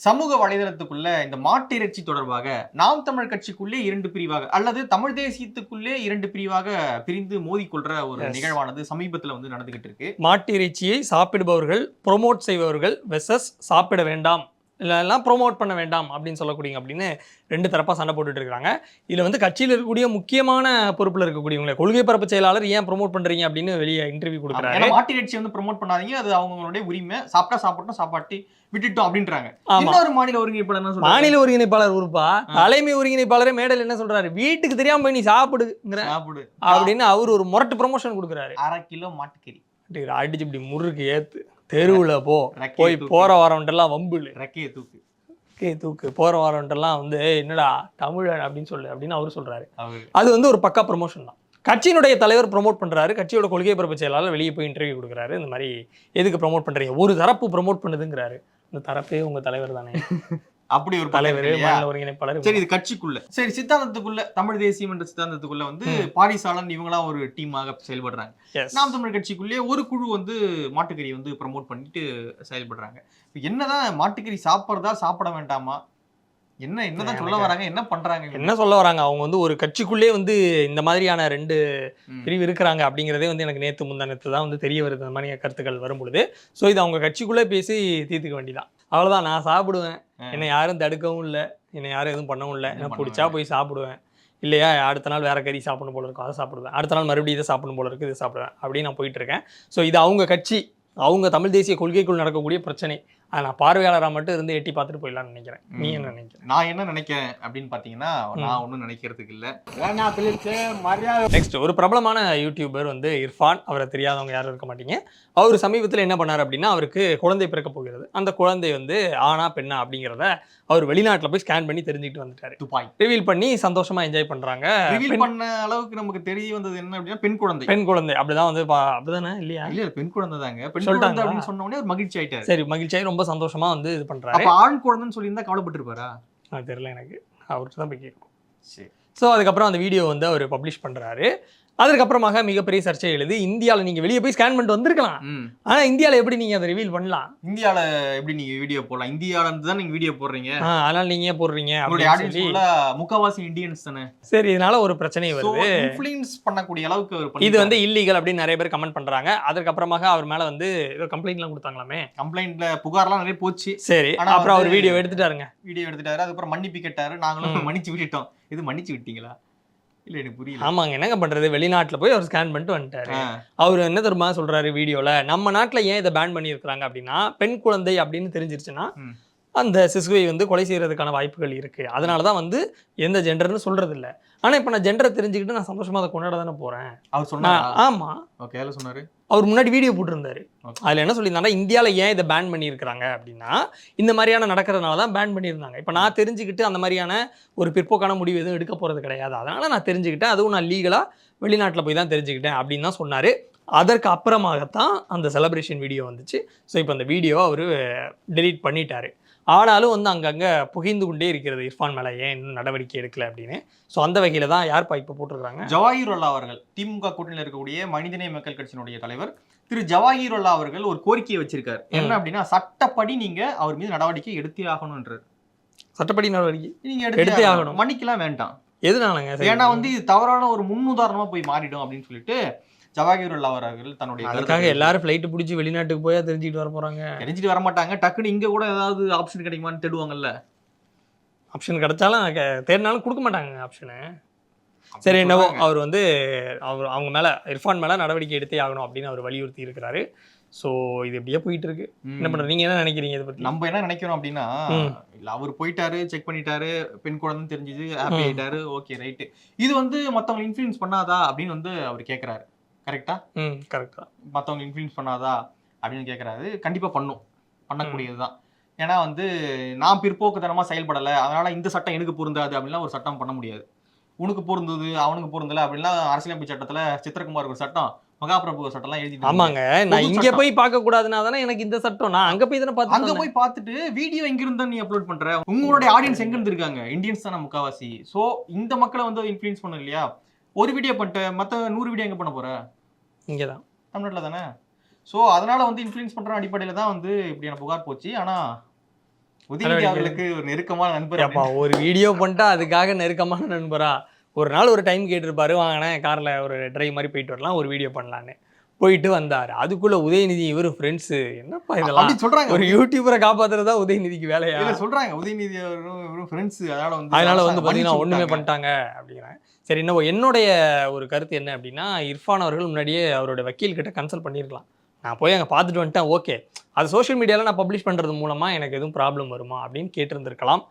சமூக வலைதளத்துக்குள்ள இந்த மாட்டு இறைச்சி தொடர்பாக நாம் தமிழ் கட்சிக்குள்ளே இரண்டு பிரிவாக அல்லது தமிழ் தேசியத்துக்குள்ளே இரண்டு பிரிவாக பிரிந்து மோதிக்கொள்ற ஒரு Yes. நிகழ்வானது சமீபத்துல வந்து நடந்துகிட்டு இருக்கு மாட்டு இறைச்சியை சாப்பிடுபவர்கள் ப்ரோமோட் செய்பவர்கள் வெசஸ் சாப்பிட வேண்டாம் இல்லைலாம் ப்ரோமோட் பண்ண வேண்டாம் அப்படின்னு சொல்லக்கூடியங்க அப்படின்னு ரெண்டு தரப்பாக சண்டை போட்டுட்டு இருக்காங்க. இதில் வந்து கட்சியில் இருக்கக்கூடிய முக்கியமான பொறுப்பில் இருக்கக்கூடியவங்களே கொள்கை பரப்பு செயலாளர் ஏன் ப்ரோமோட் பண்ணுறீங்க அப்படின்னு வெளியே இன்டர்வியூ கொடுக்குறாரு. ஏன்னா மாட்டு இறைச்சி வந்து ப்ரோமோட் பண்ணாதீங்க அது அவங்களுடைய உரிமை. சாப்பிட்டா சாப்பிட்டோம் சாப்பாட்டி விட்டுட்டோம் அப்படின்றாங்க. இன்னொரு மாநில ஒருங்கிணைப்பாளர் மாநில ஒருங்கிணைப்பாளர் உறுப்பா தலைமை ஒருங்கிணைப்பாளரே மேடையில் என்ன சொல்றாரு? வீட்டுக்கு தெரியாம போய் நீ சாப்பிடுங்கிற சாப்பிடு. அப்படின்னு அவர் ஒரு முரட்டு ப்ரமோஷன் கொடுக்குறாரு. அரை கிலோ மாட்டுக்கறி. அடிச்சு இப்படி முறுக்கு ஏத்து. தெருவுல போ. ரெக்கையை போய் தூக்கு. போற வரவன்ட்டெல்லாம் வம்புல ரெக்கையை தூக்கு. கே தூக்கு. போற வரவன்ட்டெல்லாம் வந்து "ஏய், என்னடா தமிழன் அப்படின்னு சொல்லு அப்படின்னு அவர் சொல்றாரு. அவரு. அது வந்து ஒரு பக்கா ப்ரமோஷன் தான். கட்சியினுடைய தலைவர் ப்ரோமோட் பண்றாரு. கட்சியோட கொள்கை பரப்பு செயலாளர் வெளியே போய் இன்டர்வியூ கொடுக்குறாரு. இந்த மாதிரி எதுக்கு ப்ரோமோட் பண்றீங்க? ஒரு தரப்பு ப்ரோமோட் பண்ணுதுங்கிறாரு. இந்த தரப்பே உங்க தலைவர் தானே. அப்படி ஒரு தலைவர் ஒருங்கிணைப்பாளர் சரி இது கட்சிக்குள்ள. சரி சித்தாந்தத்துக்குள்ள தமிழ் தேசியம் என்ற சித்தாந்தத்துக்குள்ள வந்து பாரிசாலன் இவங்களாம் ஒரு டீமாக செயல்படுறாங்க. நாம் தமிழ் கட்சிக்குள்ளேயே ஒரு குழு வந்து மாட்டுக்கறி வந்து ப்ரமோட் பண்ணிட்டு செயல்படுறாங்க. என்னதான் மாட்டுக்கறி சாப்பிடுறதா சாப்பிட வேண்டாமா? என்ன என்னதான் சொல்ல வராங்க? என்ன பண்றாங்க? என்ன சொல்ல வராங்க? அவங்க வந்து ஒரு கட்சிக்குள்ளே வந்து இந்த மாதிரியான ரெண்டு. பிரிவு இருக்கிறாங்க அப்படிங்கிறதே வந்து எனக்கு நேற்று முந்தா நேற்று தான் வந்து தெரிய வருது. இந்த மாதிரி கருத்துக்கள் வரும் பொழுது ஸோ இது அவங்க கட்சிக்குள்ளே பேசி தீர்த்துக்க வேண்டியதான் அவ்வளோதான் நான் சாப்பிடுவேன். என்னை யாரும் தடுக்கவும் இல்லை. என்னை யாரும் எதுவும் பண்ணவும் இல்லை. பண்ண பிடிச்சா போய் சாப்பிடுவேன். இல்லையா அடுத்த நாள் வேற கறி சாப்பிடணும் போல இருக்கும் அதை சாப்பிடுவேன். அடுத்த நாள் மறுபடியும் இதை சாப்பிடணும் போல இருக்கு இதை சாப்பிடுவேன். அப்படின்னு நான் போயிட்டு இருக்கேன். ஸோ இது அவங்க கட்சி. அவங்க தமிழ் தேசிய கொள்கைக்குள் நடக்கக்கூடிய பிரச்சனை. நான் பார்வையாளராக மட்டும் இருந்து எட்டி பார்த்துட்டு போயிடலாம்னு நினைக்கிறேன். நீ. என்ன நினைக்கிற? நான் என்ன நினைக்கிறேன் அப்படின்னு பாத்தீங்கன்னா நான் ஒண்ணும் நினைக்கிறதுக்கு இல்ல. நெக்ஸ்ட் ஒரு பிரபலமான யூடியூபர் வந்து இர்ஃபான். அவரை தெரியாதவங்க யாரும் இருக்க மாட்டீங்க. அவர் சமீபத்தில் என்ன பண்ணார் அப்படின்னா அவருக்கு குழந்தை பிறக்க போகிறது. அந்த குழந்தை வந்து ஆணா பெண்ணா அப்படிங்கிறத அவர் வெளிநாட்டில் போய் ஸ்கேன் பண்ணி தெரிஞ்சுக்கிட்டு வந்துட்டாரு. துப்பாய் ரிவீல் பண்ணி சந்தோஷமா என்ஜாய் பண்றாங்க. ரிவீல் பெண்- பண்ண அளவுக்கு நமக்கு தெரிய வந்தது என்ன அப்படின்னா பெண் குழந்தை. பெண் குழந்தை. அப்படிதான் வந்து அப்படிதானே? இல்லையா? இல்ல இல்ல, பெண் குழந்தை தாங்க பெண்? குழந்தை அப்படின்னு சொன்ன உடனே ஒரு மகிழ்ச்சி ஆயிட்டாரு. சரி மகிழ்ச்சியாகி ரொம்ப சந்தோஷமா வந்து இது பண்றாரு. அப்ப ஆண் குழந்தைன்னு சொல்லியிருந்தா கவலைப்பட்டு இருப்பாரா அது தெரியல எனக்கு. அவர்கிட்ட தான் போய் கேட்கும் சரி. ஸோ அதுக்கப்புறம் அந்த வீடியோ வந்து அவர் பப்ளிஷ் பண்றாரு. அதற்கப்புறமாக மிகப்பெரிய சர்ச்சை எழுது. இந்தியாவில் நீங்க வெளியே போய் ஸ்கேன் பண்ணிட்டு வந்திருக்கலாம். ம். ஆனா இந்தியாவில் எப்படி நீங்க அதை ரிவீல் பண்ணலாம்? இந்தியால எப்படி நீங்க வீடியோ போடலாம்? இந்தியால இருந்து தான் நீங்க வீடியோ போடுறீங்க? அதனால நீங்க ஏன் போடுறீங்க முக்காவாசி இந்தியன்ஸ் தானே? சரி இதனால ஒரு பிரச்சனை வருது. இன்ஃப்ளூயன்ஸ் பண்ணக்கூடிய அளவுக்கு இது வந்து இல்லீகல் அப்படின்னு நிறைய பேர் கமெண்ட் பண்றாங்க. அதுக்கப்புறமாக அவர் மேல வந்து ஏதோ கம்ப்ளைண்ட்லாம் கொடுத்தாங்களாமே. கம்ப்ளைண்ட்ல புகார்லாம் நிறைய போச்சு. சரி அப்புறம் அவர் வீடியோ எடுத்துட்டாருங்க. வீடியோ எடுத்துட்டாரு. அதுக்கப்புறம் மன்னிப்பு கேட்டாரு. நாங்களும். மன்னிச்சு விட்டுட்டோம். இது மன்னிச்சு விட்டீங்களா? இல்ல எனக்கு புரியல. ஆமாங்க. என்னங்க பண்றது? வெளிநாட்டுல போய் அவர் ஸ்கேன் பண்ணிட்டு வந்துட்டாரு. அவர் என்ன தெரியுமா சொல்றாரு வீடியோல நம்ம நாட்டுல ஏன் இதை பேன் பண்ணியிருக்கிறாங்க அப்படின்னா பெண் குழந்தை அப்படின்னு தெரிஞ்சிருச்சுன்னா. அந்த சிசுவை வந்து கொலை செய்யறதுக்கான வாய்ப்புகள் இருக்கு. அதனால தான் வந்து எந்த ஜெண்டர்னு சொல்றது இல்ல ஆனா இப்ப நான் ஜெண்டரை தெரிஞ்சுக்கிட்டு நான் சந்தோஷமா அதை கொண்டாட தானே போறேன். அவர் நான் சொன்னாரா? ஆமா. ஓகே சொன்னாரு? அவர் முன்னாடி வீடியோ போட்டிருந்தாரு. அதுல என்ன சொல்லியிருந்தாங்கன்னா இந்தியாவில் ஏன் இதை பேன் பண்ணியிருக்கிறாங்க? அப்படின்னா இந்த மாதிரியான நடக்கிறதுனால தான் பேன் பண்ணியிருந்தாங்க. இப்போ நான் தெரிஞ்சுக்கிட்டு அந்த மாதிரியான ஒரு பிற்போக்கான முடிவு எதுவும் எடுக்க போகிறது கிடையாது. அதனால நான் தெரிஞ்சுக்கிட்டேன். அதுவும் நான் லீகலாக வெளிநாட்டில் போய் தான் தெரிஞ்சுக்கிட்டேன் அப்படின்னு தான் சொன்னார். அதற்கு அப்புறமாகத்தான் அந்த செலப்ரேஷன் வீடியோ வந்துச்சு. ஸோ இப்போ அந்த வீடியோ அவர் டெலீட் பண்ணிட்டாரு. ஆனாலும் வந்து அங்கங்கே புகைந்து கொண்டே இருக்கிறது இர்ஃபான் மேலே ஏன் இன்னும் நடவடிக்கை எடுக்கல அப்படின்னு. ஸோ அந்த வகையில் தான் யார்ப்பா இப்போ போட்டிருக்கிறாங்க? ஜவாஹிர் அல்லா அவர்கள் திமுக கூட்டணியில் இருக்கக்கூடிய மனிதநேய மக்கள் கட்சியினுடைய தலைவர் திரு ஜவாஹிர் அல்லா அவர்கள் ஒரு கோரிக்கையை வச்சிருக்காரு. என்ன அப்படின்னா சட்டப்படி நீங்க அவர் மீது நடவடிக்கை எடுத்தே ஆகணும்ன்றாரு. சட்டப்படி நடவடிக்கை? நீங்க எடுத்தே ஆகணும். மன்னிக்கலாம் வேண்டாம். எதுனாலங்க. ஏன்னா வந்து இது தவறான ஒரு முன்னுதாரணமா போய் மாறிடும் அப்படின்னு சொல்லிட்டு ஜவாஹிர் அல்லா அவர்கள் தன்னுடைய அதுக்காக எல்லாரும் ஃப்ளைட்டு பிடிச்சி வெளிநாட்டுக்கு போய் தெரிஞ்சுக்கிட்டு வர போறாங்க. தெரிஞ்சுட்டு வர மாட்டாங்க. டக்குன்னு இங்க கூட ஏதாவது ஆப்ஷன் கிடைக்குமான்னு தேடுவாங்கல்ல. ஆப்ஷன் கிடைச்சாலும் தேடினாலும் கொடுக்க மாட்டாங்க ஆப்ஷனு சரி என்னவோ அவர் வந்து அவர் அவங்க மேல இர்ஃபான் மேல நடவடிக்கை எடுத்தே ஆகணும் அப்படின்னு அவர் வலியுறுத்தி இருக்கிறாரு. ஸோ இது எப்படியே போயிட்டு இருக்கு. என்ன ம். பண்றது? நீங்க என்ன நினைக்கிறீங்க இதை பத்தி? நம்ம என்ன நினைக்கிறோம் அப்படின்னா. இல்ல அவர் போயிட்டாரு செக் பண்ணிட்டாரு பெண் குழந்தைன்னு தெரிஞ்சுது ஹாப்பி. ஆயிட்டாரு ஓகே ரைட்டு இது வந்து மத்தவங்க இன்ஃப்ளூயன்ஸ் பண்ணாதா அப்படின்னு வந்து அவர் கேக்குறாரு. கரெக்டா ம் கரெக்டா மத்தவங்க இன்ஃப்ளூயன்ஸ் பண்ணாதா அப்படின்னு கேக்குறாரு. கண்டிப்பா பண்ணும். பண்ணக்கூடியதுதான் ஏன்னா வந்து நான் பிற்போக்குத்தனமா செயல்படல. அதனால இந்த சட்டம் எனக்கு பொருந்தாது அப்படின்லாம் ஒரு சட்டம் பண்ண முடியாது. உனக்கு பொருந்தது அவனுக்கு பொருந்தல அப்படின்லாம் அரசியலமைப்பு சட்டத்துல சித்திரகுமார் ஒரு சட்டம் மகாபிரபு சட்டம்லாம் எழுதி ஆமாங்க. நான் இங்க. போய் பார்க்க கூடாதுன்னா தானே எனக்கு இந்த சட்டம். நான் அங்க போய் தானே அங்க பார்த்து போய் பார்த்துட்டு வீடியோ எங்க இருந்தா நீ அப்லோட் பண்ற? உங்களுடைய ஆடியன்ஸ் எங்க இருந்து இருக்காங்க? இந்தியன்ஸ் தானே முக்காவாசி. சோ இந்த மக்களை வந்து இன்ஃப்ளூயன்ஸ் பண்ணும் இல்லையா? ஒரு வீடியோ பண்ணிட்டு மத்த நூறு வீடியோ எங்க பண்ண போற? இங்கே தான் தமிழ்நாட்டில் தானே? ஸோ அதனால வந்து இன்ஃப்ளூயன்ஸ் பண்ற அடிப்படையில தான் வந்து இப்படியான புகார் போச்சு. ஆனா உதயநிதி அவர்களுக்கு ஒரு நெருக்கமான நண்பர் அப்பா ஒரு வீடியோ பண்ணிட்டா அதுக்காக நெருக்கமான நண்பரா? ஒரு நாள் ஒரு டைம் கேட்டிருப்பாரு வாங்கினேன் காரில் ஒரு டிரைவ் மாதிரி போயிட்டு வரலாம் ஒரு வீடியோ பண்ணலான்னு. போயிட்டு வந்தார். அதுக்குள்ள உதயநிதி இவர் ஃப்ரெண்ட்ஸு என்னப்பா இதெல்லாம்? அப்படி சொல்றாங்க. ஒரு யூடியூபரை காப்பாத்துறதா உதயநிதிக்கு வேலையா? சொல்றாங்க. உதயநிதி அவரும் இவரும் ஃப்ரெண்ட்ஸ் அதனால வந்து அதனால வந்து பார்த்தீங்கன்னா விட்டாங்க. பண்ணிட்டாங்க அப்படிங்கிறேன். சரி இன்னும் என்னுடைய ஒரு கருத்து என்ன அப்படின்னா இர்ஃபான் அவர்கள் முன்னாடியே அவரோட வக்கீல் கிட்ட கன்சல்ட் பண்ணியிருக்கலாம் நான் போய் அங்கே பார்த்துட்டு வந்துட்டேன் ஓகே. அது சோஷியல் மீடியாவில் நான் பப்ளிஷ் பண்ணுறது மூலமாக எனக்கு எதுவும் ப்ராப்ளம் வருமா அப்படின்னு கேட்டிருந்திருக்கலாம்.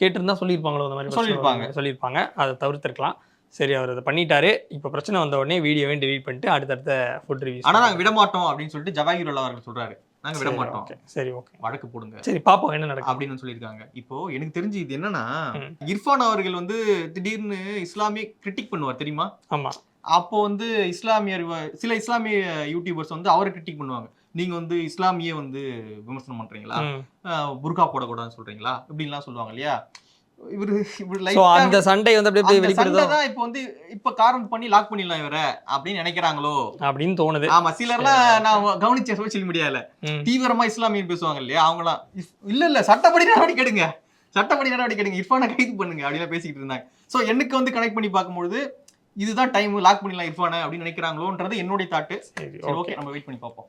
கேட்டிருந்தா சொல்லியிருப்பாங்களோ அந்த மாதிரி சொல்லியிருப்பாங்க. சொல்லியிருப்பாங்க. அதை தவிர்த்திருக்கலாம். சரி அவர் அதை பண்ணிட்டாரு. இப்போ பிரச்சனை வந்த உடனே வீடியோவே delete பண்ணிட்டு அடுத்தடுத்த ஃபுட் ரிவ்யூ ஆனா நாங்க விட மாட்டோம் அப்படின்னு சொல்லிட்டு ஜவாஹிர் அவர்கள் சொல்றாரு. நாங்க விட மாட்டோம் சரி ஓகே வழக்கு போடுங்க. சரி பார்ப்போம் என்ன நடக்கும் அப்படின்னு சொல்லியிருக்காங்க. இப்போ எனக்கு தெரிஞ்சு இது என்னன்னா. இர்ஃபான் அவர்கள் வந்து திடீர்னு இஸ்லாமிய கிரிட்டிக் பண்ணுவார் தெரியுமா? ஆமா. அப்போ வந்து இஸ்லாமியர் சில இஸ்லாமிய யூடியூபர்ஸ் வந்து அவரை கிரிட்டிக் பண்ணுவாங்க. நீங்க வந்து இஸ்லாமிய வந்து விமர்சனம் பண்றீங்களா? புர்கா போடக்கூடாதுன்னு சொல்றீங்களா? இப்படின்லாம் சொல்லுவாங்க இல்லையா? இவரு இவரு ஸோ லைட்டா அந்த சண்டை வந்து அப்படியே வெளிப்படுதோ? தான் இப்போ வந்து இப்ப காரணம் பண்ணி லாக் பண்ணிடலாம் இவரை அப்படின்னு நினைக்கிறாங்களோ? அப்படின்னு தோணுது. ஆமா சிலர்லாம் நான் கவனிச்சேன் சோசியல் மீடியால. தீவிரமா இஸ்லாமியன் பேசுவாங்க இல்லையா? அவங்களாம் இஸ்- இல்ல இல்ல சட்டப்படி நடவடிக்கை எடுங்க. சட்டப்படி நடவடிக்கை எடுங்க. இர்ஃபானை கைது பண்ணுங்க அப்படின்னு பேசிக்கிட்டு இருந்தாங்க. சோ எனக்கு வந்து கனெக்ட் பண்ணி பார்க்கும்பொழுது இதுதான் டைம் லாக் பண்ணிடலாம் இர்ஃபானை அப்படின்னு நினைக்கிறாங்களோன்றது என்னுடைய தாட்டு சரி சரி ஓகே ஓகே நம்ம வெயிட் பண்ணி பார்ப்போம்.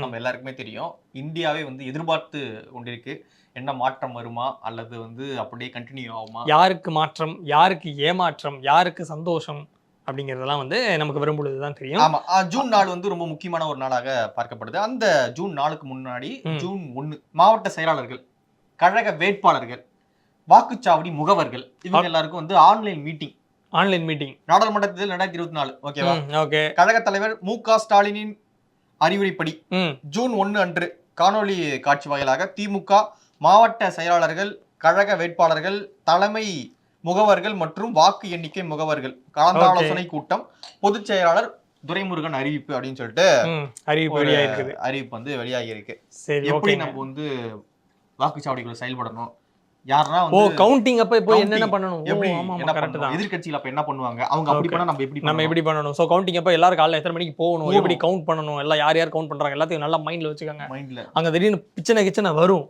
நம்ம எல்லாருக்குமே தெரியும். இந்தியாவே வந்து எதிர்பார்த்து கொண்டிருக்கு. என்ன மாற்றம் வருமா? அல்லது வந்து அப்படியே கண்டினியூ ஆகுமா? யாருக்கு மாற்றம்? யாருக்கு ஏமாற்றம்? யாருக்கு சந்தோஷம்? அப்படிங்கிறதெல்லாம் வந்து நமக்கு வரும்பொழுது தான் தெரியும். ஆமா. ஜூன் நாள் வந்து ரொம்ப முக்கியமான ஒரு நாளாக பார்க்கப்படுது. அந்த ஜூன் நாளுக்கு முன்னாடி. ஜூன் ஒன்னு மாவட்ட செயலாளர்கள் கழக வேட்பாளர்கள் வாக்குச்சாவடி முகவர்கள் இவங்க எல்லாருக்கும் வந்து ஆன்லைன் மீட்டிங். Online meeting. நாடாளுமன்றத்தில் ரெண்டாயிரத்தி இருபத்தி நாலு. ஓகேவா? ஓகே. கழக தலைவர் மு க ஸ்டாலினின் அறிவுரைப்படி ஜூன் ஒன்னு அன்று காணொளி காட்சி வாயிலாக திமுக மாவட்ட செயலாளர்கள் கழக வேட்பாளர்கள் தலைமை முகவர்கள் மற்றும் வாக்கு எண்ணிக்கை முகவர்கள் கலந்தாலோசனை கூட்டம் பொதுச் செயலாளர் துரைமுருகன் அறிவிப்பு அப்படின்னு சொல்லிட்டு அறிவிப்பு ஒரு வெளியாக இருக்குது அறிவிப்பு வந்து வெளியாகி இருக்கு எப்படி நம்ம வந்து வாக்குச்சாவடிகளை செயல்படணும்? யாருன்னா ஓ கவுண்டிங் அப்ப இப்போ என்னென்ன பண்ணணும்? எப்படி என்ன பண்ணணும்? தான். எதிர்க்கட்சிகள் அப்ப என்ன பண்ணுவாங்க? அவங்க அப்படி. பண்ணா நம்ம எப்படி நம்ம பண்ணணும்? எப்படி பண்ணணும்? ஸோ கவுண்டிங் அப்போ எல்லாரும் காலைல எத்தனை மணிக்கு போகணும். எப்படி கவுண்ட் பண்ணணும்? எல்லாம் யார் யார் கவுண்ட் பண்றாங்க? எல்லாத்தையும் நல்லா மைண்ட்ல வச்சுக்கோங்க. மைண்ட்ல அங்க திடீர்னு பிச்சனை கிச்சனை வரும்.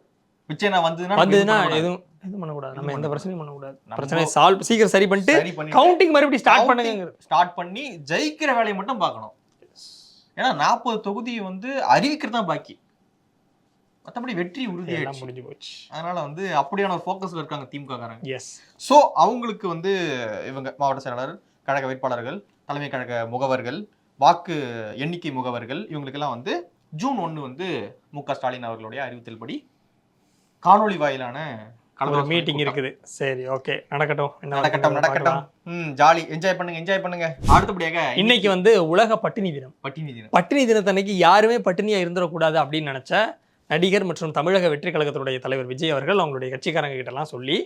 பிச்சைனா வந்ததுன்னா வந்ததுன்னா இது. எதுவும் எதுவும் பண்ணக்கூடாது. நம்ம எந்த. பிரச்சனையும் பண்ணக்கூடாது. நம்ம பிரச்சனையை சால்வ் சீக்கிரம் சரி பண்ணிட்டு கவுண்டிங் மறுபடியும் ஸ்டார்ட் பண்ணுங்க ஸ்டார்ட் பண்ணி ஜெயிக்கிற வேலையை மட்டும் பார்க்கணும். ஏன்னா நாற்பது தொகுதியை வந்து அறிவிக்கிறது தான் பாக்கி. மற்றபடி வெற்றி உறுதியாயிடுச்சு. முடிஞ்சு போச்சு. அதனால வந்து அப்படியான ஒரு ஃபோக்கஸ்ல இருக்காங்க திமுக காரங்க எஸ் ஸோ அவங்களுக்கு வந்து இவங்க மாவட்ட செயலாளர் கழக வேட்பாளர்கள் தலைமை கழக முகவர்கள் வாக்கு எண்ணிக்கை முகவர்கள் இவங்களுக்கெல்லாம் வந்து ஜூன் ஒன்று வந்து மு க ஸ்டாலின் அவர்களுடைய அறிவித்தல்படி காணொளி வாயிலான ஒரு மீட்டிங். இருக்குது. சரி ஓகே நடக்கட்டும். நடக்கட்டும் நடக்கட்டும். ம் ஜாலி. என்ஜாய் பண்ணுங்க என்ஜாய் பண்ணுங்க. அடுத்தபடியாக இன்னைக்கு வந்து உலக பட்டினி தினம். பட்டினி தினம். பட்டினி தினத்தன்னைக்கு யாருமே பட்டினியா இருந்துடக்கூடாது அப்படின்னு நினைச்ச நடிகர் மற்றும் தமிழக வெற்றி கழகத்துடைய தலைவர் விஜய் அவர்கள் அவங்களுடைய கட்சிக்காரங்க கிட்ட எல்லாம் சொல்லி.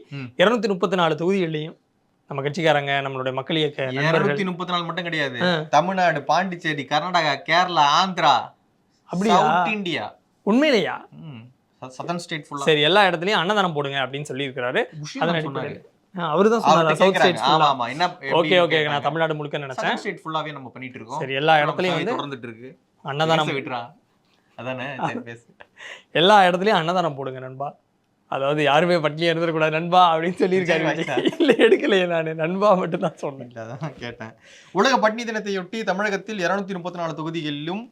இருநூத்தி முப்பத்தி நாலு தொகுதிகள்லையும் நம்ம கட்சிக்காரங்க நம்மளுடைய மக்கள் இயக்க இருநூத்தி முப்பத்தி நாலு மட்டும் கிடையாது. தமிழ்நாடு பாண்டிச்சேரி கர்நாடகா கேரளா ஆந்திரா அப்படியா? South India. உண்மையிலையா? சதன் ஸ்டேட் ஃபுல்லா சரி எல்லா இடத்துலயும் அன்னதானம் போடுங்க அப்படின்னு சொல்லி இருக்கிறாரு அதன் அடிப்படையில் அவரு தான் சொன்னாரா? சவுத். ஸ்டேட்ஸ் ஆமா என்ன ஓகே ஓகே நான் தமிழ்நாடு முழுக்க நினைச்சேன். ஸ்டேட் ஃபுல்லாவே நம்ம பண்ணிட்டு இருக்கோம். சரி எல்லா இடத்துலயும் வந்து தொடர்ந்துட்டு இருக்கு. அன்னதானம். விட்டுறா. அதானே? பேசு. எல்லா இடத்துலயும் அன்னதானம் போடுங்க நண்பா. அதாவது யாருமே பட்டினியா இருந்துடக்கூடாது நண்பா அப்படின்னு சொல்லியிருக்காரு. இல்ல எடுக்கலையே நானு. நண்பா மட்டும் தான் சொன்னேன். அதான் கேட்டேன். உலக பட்டினி தினத்தையொட்டி தமிழகத்தில் இருநூத்தி முப்பத்தி நாலு தொகுதிகளிலும்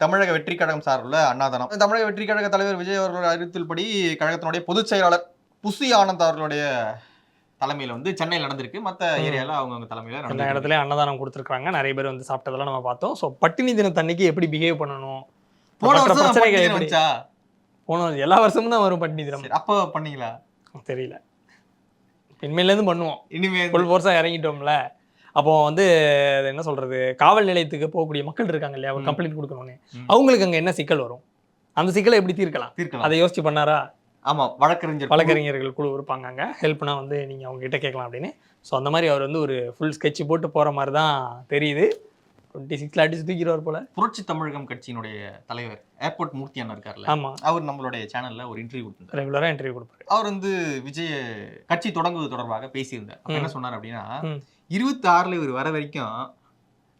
தமிழக வெற்றி கழகம் சார்பில் அண்ணாதனம் தமிழக வெற்றி கழக தலைவர் விஜய் அவர்கள் அறிவித்தல்படி கழகத்தினுடைய பொதுச் செயலாளர் புசி ஆனந்த் அவர்களுடைய தலைமையில வந்து சென்னையில் நடந்திருக்கு. மத்த ம். ஏரியால அவங்கவங்க தலைமையில எல்லா இடத்துலயும் அன்னதானம் கொடுத்துருக்காங்க நிறைய பேர் வந்து சாப்பிட்டதெல்லாம் நம்ம பார்த்தோம். ஸோ பட்டினி தினத்தன்னைக்கு எப்படி பிஹேவ் பண்ணணும்? போன மற்ற வருஷம் பிரச்சனைகள் போன எல்லா வருஷமும் தான் வரும் பட்டினி தினம் அப்போ பண்ணீங்களா? தெரியல. இனிமேலேருந்து பண்ணுவோம். இனிமே ஃபுல் ஃபோர்ஸாக இறங்கிட்டோம்ல. அப்போ வந்து என்ன சொல்றது? காவல் நிலையத்துக்கு போகக்கூடிய மக்கள் இருக்காங்க இல்லையா? ஒரு. கம்ப்ளைண்ட் கொடுக்கணும்னு. அவங்களுக்கு அங்க என்ன சிக்கல் வரும்? அந்த சிக்கலை எப்படி தீர்க்கலாம்? தீர்க்கலாம். அதை யோசிச்சு பண்ணாரா? ஆமா வழக்கறிஞர். வழக்கறிஞர்கள் குழு இருப்பாங்க அங்கே. ஹெல்ப்னா வந்து நீங்கள் அவங்க கிட்ட கேட்கலாம் அப்படின்னு. ஸோ அந்த மாதிரி அவர் வந்து ஒரு ஃபுல் sketch போட்டு போகிற மாதிரி தான் தெரியுது. டுவெண்ட்டி சிக்ஸில் அடிச்சு தூக்கிடுவார் போல. புரட்சி தமிழகம் கட்சியினுடைய தலைவர் ஏர்போர்ட் மூர்த்தி அண்ணா இருக்கார்ல? ஆமாம் அவர் நம்மளுடைய சேனல்ல ஒரு இன்டர்வியூ கொடுத்தார் ரெகுலராக இன்டர்வியூ கொடுப்பாரு. அவர் வந்து விஜய கட்சி தொடங்குவது தொடர்பாக பேசியிருந்தார். என்ன சொன்னார் அப்படின்னா. இருபத்தி ஆறுல இவர் வர வரைக்கும்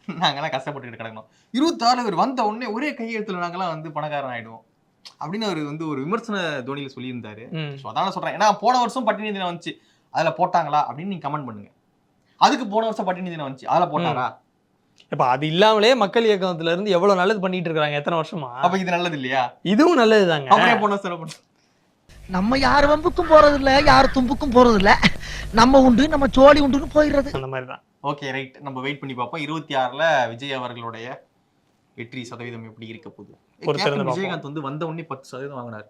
நாங்கெல்லாம் கஷ்டப்பட்டுக்கிட்டு கிடக்கணும். இருபத்தி ஆறுல இவர் வந்த உடனே ஒரே கையெழுத்துல நாங்கெல்லாம் வந்து பணக்காரன் ஆயிடுவோம் அப்படின்னு அவர் வந்து ஒரு விமர்சன தோனியில சொல்லியிருந்தாரு. ஸோ அதான் சொல்றேன். ஏன்னா போன வருஷம் பட்டினி தினம் வந்துச்சு. அதுல போட்டாங்களா அப்படின்னு நீங்க கமெண்ட் பண்ணுங்க. அதுக்கு போன வருஷம் பட்டினி தினம் வந்துச்சு. அதுல போட்டாரா? இப்போ அது இல்லாமலே மக்கள் இயக்கத்துல இருந்து எவ்வளோ நல்லது பண்ணிட்டு இருக்காங்க எத்தனை வருஷமா? அப்ப இது நல்லது இல்லையா? இதுவும் நல்லது தாங்க அவரே போன பண்ண நம்ம யார் வம்புக்கும் போறது இல்ல யார் தும்புக்கும் போறது இல்ல. நம்ம உண்டு நம்ம சோழி உண்டுன்னு போயிடுறது. அந்த மாதிரி தான் ஓகே ரைட் நம்ம வெயிட் பண்ணி பார்ப்போம். இருபத்தி ஆறுல விஜய் அவர்களுடைய வெற்றி சதவீதம் எப்படி இருக்க போகுது. விஜயகாந்த் வந்து வந்த உடனே பத்து சதவீதம் வாங்கினார்.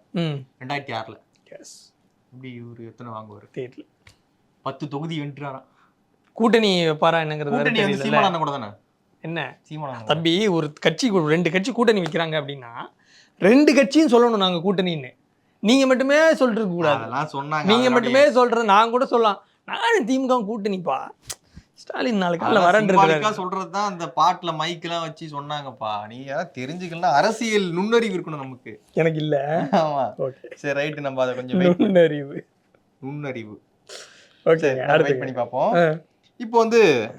ரெண்டாயிரத்தி ஆறுல. எஸ் இப்படி இவரு எத்தனை வாங்குவாரு? தெரியல. பத்து தொகுதி வென்றாராம். கூட்டணி வைப்பாரா என்னங்கிறது வேற கூட்டணி வந்து சீமானந்த கூட தானே? என்ன? தம்பி ஒரு கட்சி ரெண்டு கட்சி கூட்டணி வைக்கிறாங்க அப்படின்னா ரெண்டு கட்சியும் சொல்லணும் நாங்க கூட்டணின்னு. நீங்க மட்டுமே சொல்லிட்டு இருக்க கூடாது சொன்னாங்க நீங்க அதனுடைய- மட்டுமே சொல்றது நான் கூட சொல்லலாம். நானும் திமுக கூட்டணிப்பா? ஸ்டாலின் நாளைக்கு காலைல வரேன் symbolic-ஆ சொல்றதுதான் அந்த பாட்டுல மைக் எல்லாம் வச்சு சொன்னாங்கப்பா. நீ ஏதாவது தெரிஞ்சுக்கலாம் அரசியல் நுண்ணறிவு இருக்கணும் நமக்கு. எனக்கு இல்ல. ஆமா. ஓகே சரி ரைட் நம்ம அதை கொஞ்சம் நுண்ணறிவு. நுண்ணறிவு. ஓகே வெயிட் பண்ணி பார்ப்போம். இப்போ வந்து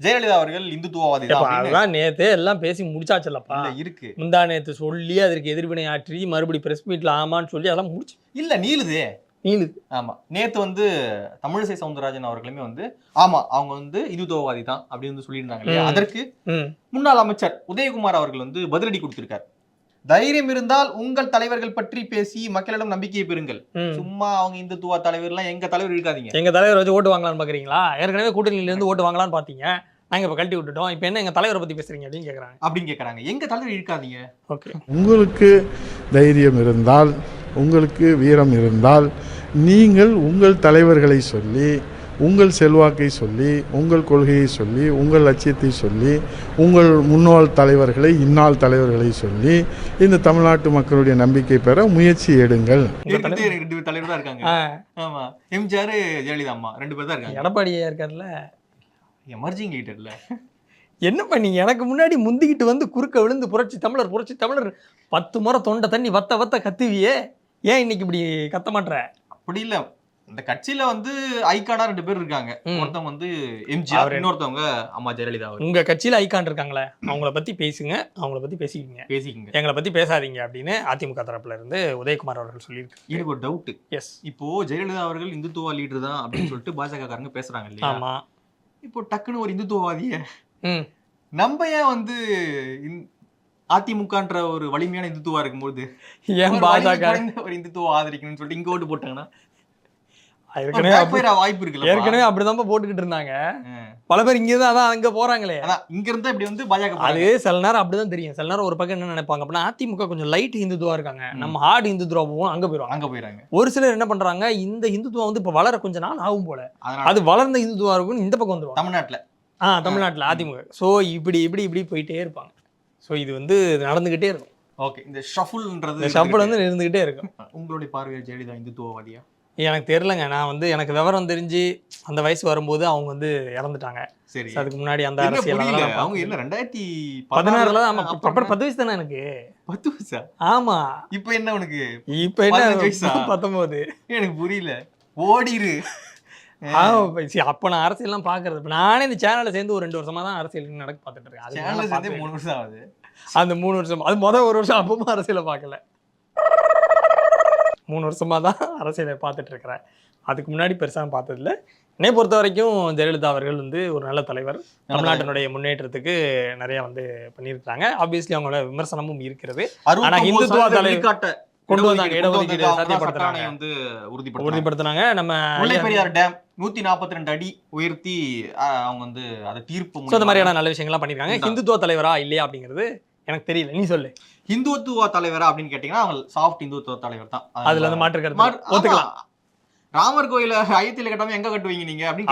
ஜெயலலிதா அவர்கள் இந்துத்துவவாதி அதெல்லாம் நேத்தே எல்லாம் பேசி முடிச்சாச்சுல்லப்பா இருக்கு. முந்தா நேத்து சொல்லி அதற்கு எதிர்வினை ஆற்றி மறுபடி பிரஸ் மீட்ல ஆமான்னு சொல்லி அதெல்லாம் முடிச்சு. இல்ல நீளுதே. நீளுது. ஆமா. நேத்து வந்து தமிழிசை சவுந்தரராஜன் அவர்களுமே வந்து ஆமா அவங்க வந்து இந்துத்துவவாதி தான் அப்படின்னு வந்து சொல்லியிருந்தாங்க. அதற்கு முன்னாள் அமைச்சர் உதயகுமார் அவர்கள் வந்து பதிலடி கொடுத்திருக்கார். தைரியம் இருந்தால் உங்கள் தலைவர்கள் பற்றி பேசி மக்களிடம் நம்பிக்கையை பெறுங்கள். சும்மா அவங்க இந்துத்துவ தலைவர்லாம் எங்க தலைவர் இருக்காதீங்க. எங்க தலைவர் வச்சு ஓட்டு வாங்கலாம்னு பாக்குறீங்களா? ஏற்கனவே கூட்டணியில இருந்து ஓட்டு வாங்கலாம்னு பாத்தீங்க. நாங்க இப்ப கழட்டி விட்டுட்டோம். இப்போ என்ன எங்க தலைவரை பத்தி பேசுறீங்க அப்படின்னு கேக்குறாங்க. அப்படின்னு கேக்குறாங்க. எங்க தலைவர் இருக்காதீங்க. ஓகே. உங்களுக்கு தைரியம் இருந்தால் உங்களுக்கு வீரம் இருந்தால் நீங்கள் உங்கள் தலைவர்களை சொல்லி உங்கள் செல்வாக்கை சொல்லி உங்கள் கொள்கையை சொல்லி உங்கள் லட்சியத்தை சொல்லி உங்கள் முன்னாள் தலைவர்களை இந்நாள் தலைவர்களை சொல்லி இந்த தமிழ்நாட்டு மக்களுடைய நம்பிக்கை பெற முயற்சி எடுங்கள். ரெண்டு பேர் தலைவர் தான் இருக்காங்க ஆமா. எம்ஜிஆர் ஜெயலலிதா அம்மா ரெண்டு பேர் தான் இருக்காங்க. எடப்பாடி இருக்கார்ல. எமர்ஜிங் லீடர்ல என்ன பண்ணி எனக்கு முன்னாடி முந்திக்கிட்டு வந்து குறுக்க விழுந்து புரட்சி தமிழர் புரட்சி தமிழர் பத்து முறை தொண்டை தண்ணி வத்த வத்த கத்துவியே. ஏன் இன்னைக்கு இப்படி கத்த மாட்ற? அப்படி இல்ல. இந்த கட்சியில வந்து ஐகானா ரெண்டு பேர் இருக்காங்க. ஒருத்தவங்க வந்து எம்ஜிஆர் இன்னொருத்தவங்க அம்மா ஜெயலலிதா உங்க கட்சியில ஐகான் இருக்காங்களே அவங்கள பத்தி பேசுங்க அவங்கள பத்தி பேசிக்கிங்க. பேசிக்கங்க. எங்களை பத்தி பேசாதீங்க அப்படின்னு அதிமுக தரப்புல இருந்து உதயகுமார் அவர்கள் சொல்லியிருக்காரு எனக்கு ஒரு டவுட் எஸ் இப்போ ஜெயலலிதா அவர்கள் இந்துத்துவ லீடர் தான் அப்படின்னு சொல்லிட்டு பாஜக காரங்க பேசுறாங்க இல்லையா? ஆமா. இப்போ டக்குன்னு ஒரு இந்துத்துவவாதிய நம்ம ஏன் வந்து அதிமுகன்ற ஒரு வலிமையான இந்துத்துவா இருக்கும்போது ஏன் பாஜக? ஒரு இந்துத்துவ ஆதரிக்கணும்னு சொல்லிட்டு இங்க ஓட்டு போட்டாங்கன்னா ஏற்கனவே backfire அப்படி- ஆக வாய்ப்பு இருக்குல்ல ஏற்கனவே அப்படிதான் போட்டுக்கிட்டு இருந்தாங்க. பல பேர் இங்க தான் அதான் அங்க போறாங்களே. இங்க இருந்தா இப்படி வந்து பாஜக அது. சில நேரம் அப்படிதான் தெரியும். சில நேரம் ஒரு பக்கம் என்ன நினைப்பாங்க அப்படின்னா அதிமுக கொஞ்சம் லைட் இந்துத்துவா இருக்காங்க. நம்ம ஹார்ட் இந்துத்துவா போவோம் அங்க போயிருவாங்க. அங்க போயிறாங்க. ஒரு சிலர் என்ன பண்றாங்க இந்த இந்துத்துவம் வந்து இப்ப வளர கொஞ்ச நாள் ஆகும் போல. அது வளர்ந்த இந்துத்துவா இருக்கும் இந்த பக்கம் வந்துருவாங்க. தமிழ்நாட்டுல. ஆ தமிழ்நாட்டுல அதிமுக. சோ இப்படி இப்படி இப்படி போயிட்டே இருப்பாங்க. சோ இது வந்து நடந்துகிட்டே இருக்கும். ஓகே இந்த ஷஃபுல்ன்றது ஷப்பிள் வந்து இருந்துகிட்டே இருக்கும். உங்களுடைய பார்வையில் ஜெயலலிதா இந்துத்துவவாதியா? எனக்கு தெரியலங்க. நான் வந்து எனக்கு விவரம் தெரிஞ்சு அந்த வயசு வரும்போது அவங்க வந்து இறந்துட்டாங்க. சரி. அதுக்கு முன்னாடி அந்த அரசியல் அவங்க என்ன ரெண்டாயிரத்தி பதினாறுல ஆமா பத்து வயசு தானே எனக்கு? பத்து வயசா? ஆமா. இப்ப என்ன உனக்கு? இப்ப என்ன? வயசா? பத்தொன்பது. எனக்கு புரியல. ஓடிரு. அப்ப நான் அரசியல்லாம் பாக்குறது இப்ப நானே இந்த சேனல்ல சேர்ந்து ஒரு ரெண்டு வருஷமா தான் அரசியல் நடக்க பார்த்துட்டு இருக்கேன். மூணு வருஷம் ஆகுது. அந்த மூணு வருஷம் அது மொதல் ஒரு வருஷம் அப்பவும் அரசியலை பார்க்கல. மூணு வருஷமா தான் அரசியலை பார்த்துட்டு இருக்கிறேன் அதுக்கு முன்னாடி பெருசா பார்த்ததில்ல. என்னை பொறுத்த வரைக்கும் ஜெயலலிதா அவர்கள் வந்து ஒரு நல்ல தலைவர். தமிழ்நாட்டினுடைய முன்னேற்றத்துக்கு நிறைய வந்து பண்ணியிருக்காங்க ஆப்வியஸ்லி அவங்களோட விமர்சனமும் இருக்கிறது. ஆனா இந்துத்துவ தலை- கொண்டு வந்தாங்க, இடஒதுக்கீடு. வந்து உறுதிப்படுத்தி உறுதிப்படுத்தினாங்க. நம்ம பெரியார் டேம் நூத்தி நாற்பத்தி ரெண்டு அடி உயர்த்தி அவங்க வந்து அதை தீர்ப்பு மூலியமா- மாதிரியான நல்ல விஷயங்கள்லாம் பண்ணியிருக்காங்க. உண்டா. ஹிந்துத்துவ தலைவரா இல்லையா அப்படிங்கிறது எனக்கு தெரியல. நீ சொல்லு. இந்துத்துவ தலைவரா அப்படின்னு கேட்டீங்கன்னா அவங்க சாஃப்ட் இந்துத்துவ தலைவர் தான். அதுல வந்து மாற்று கருத்து மாற்று- ஒத்துக்கலாம். ஆமா. ராமர் கோயில அயோத்தியில கட்டாம எங்க கட்டுவீங்க நீங்க? அப்படின்னு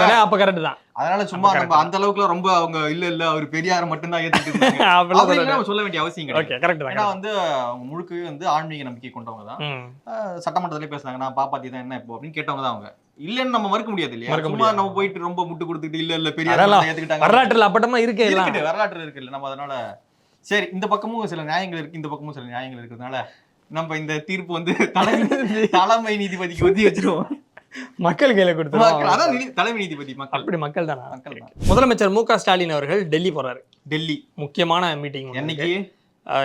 தானே அப்ப கரெக்ட் தான். அதனால சும்மா நம்ம அந்த அளவுக்குலாம் ரொம்ப அவங்க இல்ல இல்ல அவர் பெரியார் மட்டும் தான் ஏத்துட்டு. நம்ம சொல்ல வேண்டிய அவசியம் கிடையாது. ஏன்னா வந்து அவங்க முழுக்கவே வந்து ஆன்மீக நம்பிக்கை கொண்டவங்க தான். சட்டமன்றத்திலே பேசுனாங்க நான் பாப்பாத்தி தான் என்ன இப்போ அப்படின்னு கேட்டவங்க தான் அவங்க. இல்லன்னு நம்ம மறுக்க முடியாது இல்லையா? சும்மா. நம்ம போயிட்டு ரொம்ப முட்டு கொடுத்துட்டு இல்ல இல்ல பெரியார் ஏத்துக்கிட்டாங்க. வரலாற்றுல அப்பட்டமா இருக்கே வரலாற்று இருக்கு இல்ல நம்ம அதனால சரி இந்த பக்கமும் சில நியாயங்கள் இருக்கு இந்த பக்கமும் சில நியாயங்கள் இருக்கிறதுனால நம்ம இந்த தீர்ப்பு வந்து தலைமை தலைமை நீதிபதிக்கு ஒத்தி வச்சிருவோம். மக்கள் கையில கொடுத்துருவோம். தலைமை நீதிபதி மக்கள். அப்படி மக்கள் தானா? மக்கள் தான். முதலமைச்சர் மு க ஸ்டாலின் அவர்கள் டெல்லி போறாரு. டெல்லி. முக்கியமான மீட்டிங் என்னைக்கு?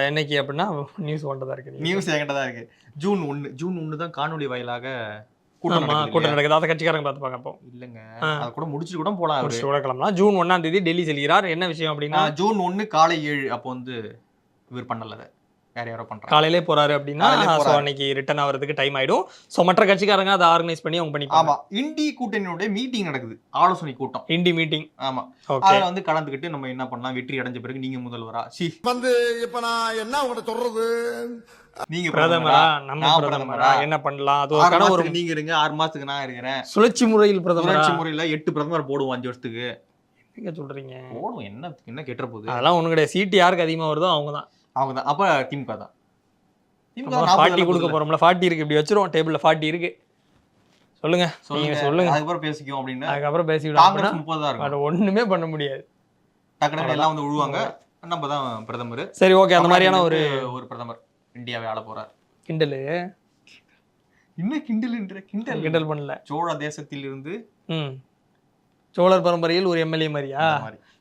என்னைக்கு அப்படின்னா நியூஸ் ஒன்றதா இருக்கு. நியூஸ் என்கிட்ட தான் இருக்கு. ஜூன் ஒண்ணு. ஜூன் ஒண்ணு தான் காணொளி வாயிலாக கூட்டம் கூட்டம்? நடக்குது. அதை கட்சிக்காரங்க பார்த்துப்பாங்க அப்போ. இல்லங்க. ஆ. அத கூட முடிச்சுட்டு கூட போலாம் முடிச்சுட்டு கூட கிளம்பலாம். ஜூன் ஒண்ணாம் தேதி டெல்லி செல்கிறார். என்ன விஷயம் அப்படின்னா ஜூன் ஒண்ணு காலை ஏழு. அப்போ வந்து இவர் பண்ணல. வேற யாரோ பண்றாங்க. காலையிலே போறாரு அப்படின்னா ஸோ. அன்னைக்கு ரிட்டர்ன் ஆகிறதுக்கு டைம் ஆயிடும். ஸோ மற்ற கட்சிக்காரங்க அதை ஆர்கனைஸ் பண்ணி அவங்க பண்ணிப்பாங்க. ஆமா இண்டி கூட்டணியோட மீட்டிங் நடக்குது. ஆலோசனை கூட்டம். இண்டி மீட்டிங் ஆமா. ஓகே அதுல வந்து கலந்துக்கிட்டு நம்ம என்ன பண்ணலாம்? வெற்றி அடைஞ்ச பிறகு நீங்க முதல்வரா? சி. வந்து இப்ப நான் என்ன உங்கள்கிட்ட சொல்றது? நீங்க பிரதமரா? நம்ம பிரதமரா? என்ன பண்ணலாம்? அது ஒரு மாசத்துக்கு நீங்க இருங்க ஆறு மாசத்துக்கு நான் இருக்கிறேன். சுழற்சி முறையில் பிரதமரா? சுழற்சி முறையில எட்டு பிரதமர் போடுவோம் அஞ்சு வருஷத்துக்கு. எங்க சொல்றீங்க? போடுவோம் என்ன என்ன கெட்டுற போகுது? அதெல்லாம் ஒண்ணு கிடையாது. சீட்டு யாருக்கு அதிகமா வருதோ அவங்க தான் அவங்க தான் அப்ப திமுக தான். திமுக ஃபார்ட்டி கொடுக்க போறோம்ல. ஃபார்ட்டி இருக்கு. இப்படி வச்சிருவோம். டேபிள்ல ஃபார்ட்டி இருக்கு. சொல்லுங்க. நீங்க சொல்லுங்க. சொல்லுங்க அதுக்கப்புறம் பேசிக்குவோம் அப்படின்னு. அதுக்கப்புறம் அப்படின்னா காங்கிரஸ் முப்பது தான் இருக்கும். ஒண்ணுமே பண்ண முடியாது. டக்குனு எல்லாம் வந்து விழுவாங்க. நம்ம தான் பிரதமர். சரி ஓகே. அந்த மாதிரியான ஒரு ஒரு பிரதமர் இந்தியாவை ஆள போறார். கிண்டலு? என்ன கிண்டல்ன்ற கிண்டல். கிண்டல் பண்ணல. சோழ தேசத்தில் இருந்து சோழர் பரம்பரையில் ஒரு எம்எல்ஏ மாதிரியா.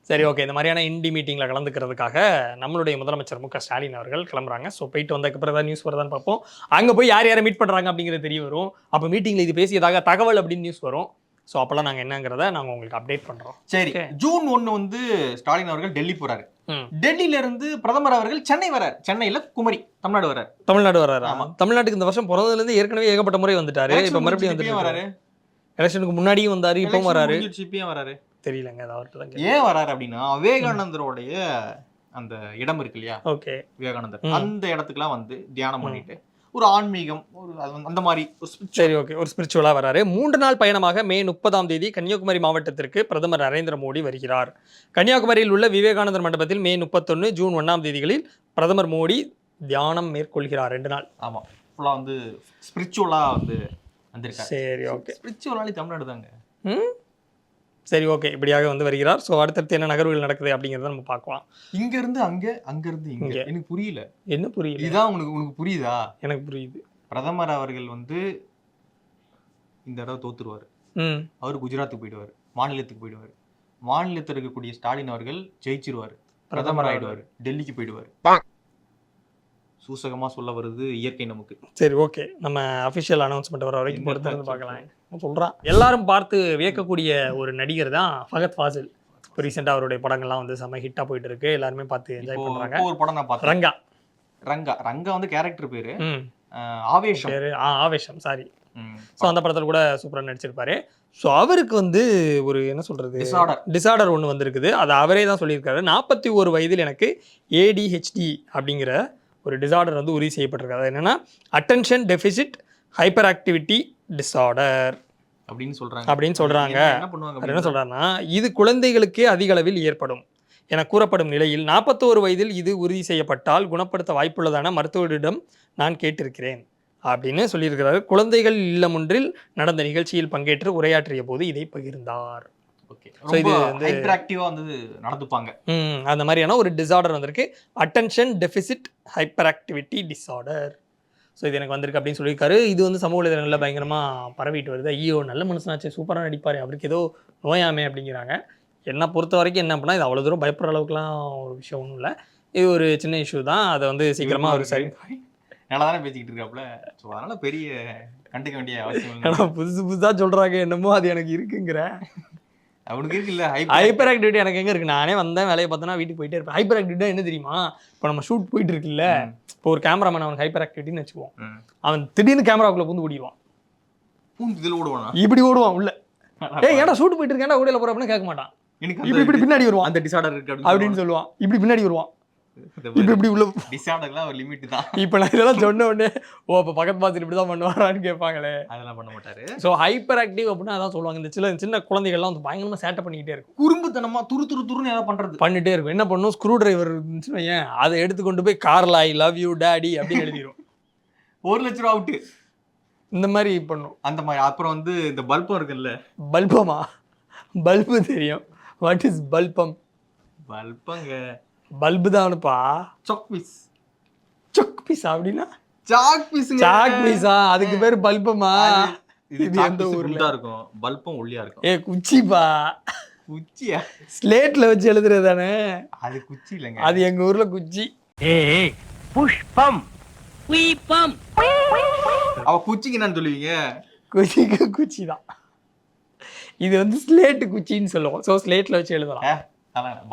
சரி ஓகே இந்த மாதிரியான இண்டி மீட்டிங்ல கலந்துக்கிறதுக்காக நம்மளுடைய முதலமைச்சர் மு க. ஸ்டாலின் அவர்கள் கிளம்புறாங்க. ஸோ போயிட்டு வந்ததுக்கு அப்புறம் ஏதாவது நியூஸ் வருதான்னு பார்ப்போம். அங்க போய் யார் யாரை மீட் பண்றாங்க அப்படிங்கிறது தெரிய வரும். அப்போ மீட்டிங்ல இது பேசியதாக தகவல் அப்படின்னு நியூஸ் வரும். ஸோ அப்போல்லாம் நாங்கள் என்னங்கிறத நாங்கள் உங்களுக்கு அப்டேட் பண்றோம். சரி. ஜூன் ஒண்ணு வந்து ஸ்டாலின் அவர்கள் டெல்லி போறாரு. ம். டெல்லியில இருந்து பிரதமர் அவர்கள் சென்னை வரார். சென்னையில குமரி தமிழ்நாடு வரார். தமிழ்நாடு வர்றாரு ஆமா. தமிழ்நாட்டுக்கு இந்த வருஷம் பிறந்ததுல இருந்து ஏற்கனவே ஏகப்பட்ட முறை வந்துட்டாரு. இப்போ மறுபடியும் வந்துட்டு வராரு. எலெக்ஷனுக்கு முன்னாடியும் வந்தாரு இப்பவும் வராரு. இப்பயும் வராரு. தெரியலங்க அது அவர்கிட்ட ஏன் வராரு அப்படின்னா விவேகானந்தருடைய அந்த இடம் இருக்கு இல்லையா? ஓகே. விவேகானந்தர். அந்த இடத்துக்குலாம் வந்து தியானம். பண்ணிட்டு ஒரு ஆன்மீகம் ஒரு அந்த மாதிரி சரி ஓகே. ஒரு ஸ்பிரிச்சுவலாக வராரு. மூன்று நாள் பயணமாக மே முப்பதாம் தேதி கன்னியாகுமரி மாவட்டத்திற்கு பிரதமர் நரேந்திர மோடி வருகிறார். கன்னியாகுமரியில் உள்ள விவேகானந்தர் மண்டபத்தில் மே முப்பத்தொன்று ஜூன் ஒன்றாம் தேதிகளில் பிரதமர் மோடி தியானம் மேற்கொள்கிறார் ரெண்டு நாள். ஆமா. ஃபுல்லா வந்து ஸ்பிரிச்சுவலா வந்து வந்திருக்காரு. சரி ஓகே. ஸ்பிரிச்சுவலாலே தமிழ்நாடு தாங்க. ம்? சரி ஓகே இப்படியாக வந்து வருகிறார். ஸோ அடுத்தடுத்து என்ன நகர்வுகள் நடக்குது அப்படிங்கிறத நம்ம பார்க்கலாம். இங்க இருந்து அங்க அங்க இருந்து இங்க. எனக்கு புரியல. என்ன புரியல? இதுதான் உனக்கு உனக்கு புரியுதா? எனக்கு புரியுது. பிரதமர் அவர்கள் வந்து இந்த தடவை தோத்துருவாரு. ம். அவர் குஜராத்துக்கு போயிடுவாரு. மாநிலத்துக்கு போயிடுவாரு. மாநிலத்தில் இருக்கக்கூடிய ஸ்டாலின் அவர்கள் ஜெயிச்சிருவாரு. பிரதமர் ஆயிடுவாரு. டெல்லிக்கு போயிடுவாரு. சூசகமா சொல்ல வருது இயற்கை நமக்கு. சரி ஓகே. நம்ம அஃபிஷியல் அனௌன்ஸ்மெண்ட் வர வரைக்கும் என்ன பொறுத்து வந்து சொல்றது? பார்க்கலாம் சொல்கிறான் எல்லாரும் பார்த்து வியக்கக்கூடிய ஒரு நடிகர் தான் ஃபகத் ஃபாசில். இப்போ ரீசெண்டாக அவருடைய படங்கள்லாம் வந்து செம்ம ஹிட்டாக போயிட்டு இருக்கு எல்லாருமே பார்த்து என்ஜாய் பண்ணுறாங்க ஒரு படம் நான் பார்த்தேன். ரங்கா. ரங்கா. ரங்கா வந்து கேரக்டர் பேரு. ஆவேஷம். பேரு ஆ ஆவேஷம். சாரி. ஸோ அந்த படத்தில் கூட சூப்பராக நடிச்சிருப்பாரு. ஸோ அவருக்கு வந்து ஒரு என்ன சொல்றது? Disorder. டிசார்டர் ஒன்று வந்திருக்குது. அது அவரே தான் சொல்லியிருக்காரு. நாற்பத்தி ஒரு வயதில் எனக்கு ஏடிஹெச்டி அப்படிங்கிற ஒரு டிசார்டர் வந்து உறுதி செய்யப்பட்டிருக்காது அது என்னன்னா attention deficit hyperactivity disorder அப்படின்னு சொல்றாங்க. அப்படின்னு சொல்றாங்க. என்ன- சொல்றாருன்னா இது குழந்தைகளுக்கே அதிக அளவில் ஏற்படும் என கூறப்படும் நிலையில் நாற்பத்தோரு வயதில் இது உறுதி செய்யப்பட்டால் குணப்படுத்த வாய்ப்புள்ளதான மருத்துவரிடம் நான் கேட்டிருக்கிறேன் அப்படின்னு சொல்லியிருக்கிறாரு. குழந்தைகள் இல்லம் ஒன்றில் நடந்த நிகழ்ச்சியில் பங்கேற்று உரையாற்றிய போது இதை பகிர்ந்தார். இது வந்து- ஹைப்பர் ஆக்டிவா வந்து நடந்துப்பாங்க. அந்த மாதிரியான ஒரு டிசார்டர் வந்திருக்கு. Attention deficit hyperactivity disorder so இது எனக்கு வந்திருக்கு அப்படின்னு சொல்லியிருக்காரு. இது வந்து சமூக வலைதளங்களில் பயங்கரமாக பரவிட்டு வருது. ஐயோ நல்ல மனுஷனாச்சு சூப்பராக நடிப்பார் அவருக்கு ஏதோ நோயாமே அப்படிங்கிறாங்க. என்னை பொறுத்த வரைக்கும் என்ன பண்ணால் இது அவ்வளோ தூரம் பயப்படுற அளவுக்குலாம் ஒரு விஷயம் ஒன்றும் இல்லை. இது ஒரு சின்ன இஷ்யூ தான். அதை வந்து சீக்கிரமாக அவர் சரி நல்லா தானே பேசிக்கிட்டு இருக்காப்ல ஸோ அதனால பெரிய கண்டுக்க வேண்டிய அவசியம் ஆனால் புதுசு புதுசாக சொல்கிறாங்க என்னமோ அது எனக்கு இருக்குங்கிற. அவனுக்கு இருக்குல்ல ஹைப்பர் ஆக்டிவிட்டி எனக்கு எங்கே இருக்குது நானே வந்தேன் வேலையை பார்த்தனா வீட்டுக்கு போயிட்டே இருப்பேன். ஹைப்பர் ஆக்டிவிட்டி என்ன தெரியுமா? இப்போ நம்ம ஷூட் போயிட்டு இருக்குல்ல இப்போ ஒரு கேமராமேன் அவனுக்கு ஹைப்பர் ஆக்டிவிட்டின்னு வச்சுக்குவோம். அவன் திடீர்னு கேமராக்குள்ள புந்து ஓடிடுவான். பூந்து இதில் ஓடுவானா? இப்படி ஓடுவான் உள்ள. ஏய் ஏன்டா ஷூட் போயிட்டு இருக்கேன்டா ஓடியில போற அப்படின்னு கேட்க மாட்டான். இப்படி இப்படி பின்னாடி வருவான். அந்த டிசார்டர் இருக்கு அப்படின்னு சொல்லுவான். இப்படி பின்னாடி வருவான். இப்போ இப்படி உள்ள டிசார்டர்லாம் ஒரு லிமிட் தான். இப்போ நான் இதெல்லாம் சொன்ன உடனே ஓ அப்போ பக்கத்து பார்த்துட்டு இப்படி தான் பண்ணுவாரான்னு கேட்பாங்களே. அதெல்லாம் பண்ண மாட்டாரு. ஸோ ஹைப்பர் ஆக்டிவ் அப்படின்னா அதான் சொல்லுவாங்க. இந்த சின்ன சின்ன குழந்தைகள்லாம் வந்து பயங்கரமாக சேட்டை பண்ணிக்கிட்டே இருக்கும். குறும்புத்தனமா துரு துரு துருன்னு ஏதாவது பண்றது. பண்ணிட்டே இருக்கும். என்ன பண்ணும்? ஸ்க்ரூ டிரைவர் இருந்துச்சுன்னா ஏன் அதை எடுத்து கொண்டு போய் காரில் ஐ லவ் யூ டேடி அப்படின்னு எழுதிரும். ஒரு லட்ச ரூபா அவுட்டு. இந்த மாதிரி பண்ணும். அந்த மாதிரி அப்புறம் வந்து இந்த பல்பம் இருக்குல்ல. பல்பமா? பல்பு தெரியும். வாட் இஸ் பல்பம்? பல்பங்க. பல்பு தானுப்பா சாக் பீஸ் சொக் பீஸா அப்படின்னா? சாக் பீஸுங்க சாக் பீஸா அதுக்கு பேர் பல்பமா? இது எந்த பீஸ் ஊர்ல? இருக்கும். பல்பம் ஒல்லியா இருக்கும். ஏ குச்சிப்பா. குச்சியா? ஸ்லேட்ல வச்சு எழுதுறது தானே? அது குச்சி இல்லைங்க. அது எங்க ஊர்ல குச்சி. ஏய் புஷ்பம். புஷ்பம் அவ குச்சிக்கு என்னன்னு சொல்லுவீங்க? குச்சிக்கு குச்சி தான். இது வந்து ஸ்லேட்டு குச்சின்னு சொல்லுவோம். ஸோ ஸ்லேட்ல வச்சு எழுதலாம்.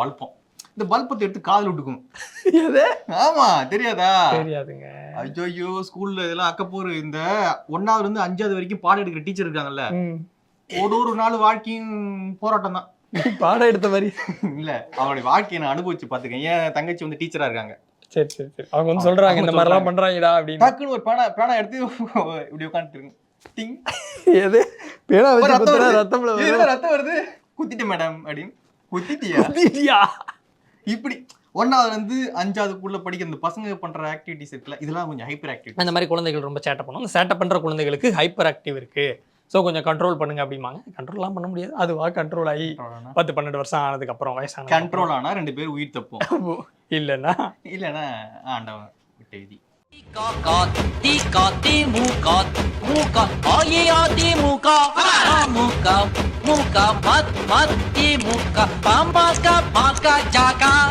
பல்பம். இந்த பல்பத்தை எடுத்து காதுல விட்டுக்கும். எது? ஆமா தெரியாதா? தெரியாதுங்க. ஐயோ ஸ்கூல்ல இதெல்லாம் அக்கப்போர் இந்த ஒன்னாவதுல இருந்து அஞ்சாவது வரைக்கும் பாடம் எடுக்கிற டீச்சர் இருக்காங்கல்ல. ஒரு ஒரு நாள் வாழ்க்கையும் போராட்டம் தான். பாடம் எடுத்த மாதிரி. இல்ல அவனுடைய வாழ்க்கையை நான் அனுபவிச்சு பாத்துக்கேன் ஏன் தங்கச்சி வந்து டீச்சரா இருக்காங்க. சரி சரி சரி. அவங்க வந்து சொல்றாங்க இந்த மாதிரிலாம் பண்றாங்கடா அப்படின்னு. டக்குன்னு ஒரு பேனா பேனா எடுத்து இப்படி உட்காந்துட்டு டிங் எது? பேனா ரத்தம் வருது. குத்திட்டேன் மேடம் அப்படின்னு. குத்திட்டியா? குத்திட்டியா? இப்படி ஒன்னாவதுல இருந்து அஞ்சாவதுக்குள்ள படிக்கிற இந்த பசங்க பண்ற ஆக்டிவிட்டிஸ் இருக்குல்ல இதெல்லாம் கொஞ்சம் ஹைப்பர் ஆக்டிவிட்டி அந்த மாதிரி குழந்தைகள் ரொம்ப சேட்டை பண்ணும் அந்த சேட்டை பண்ற குழந்தைகளுக்கு ஹைப்பர் ஆக்டிவ் இருக்கு. ஸோ கொஞ்சம் கண்ட்ரோல் பண்ணுங்க அப்படிம்பாங்க. கண்ட்ரோல்லாம் பண்ண முடியாது. அதுவா? கண்ட்ரோல் ஆகி பத்து பன்னெண்டு வருஷம் ஆனதுக்கு அப்புறம் வயசான கண்ட்ரோல் ஆனா ரெண்டு பேர் உயிர் தப்போம். இல்லைன்னா? இல்லைன்னா ஆண்டவன் விட்ட விதி. मुका मत मत मुका पाम का पाम का जाका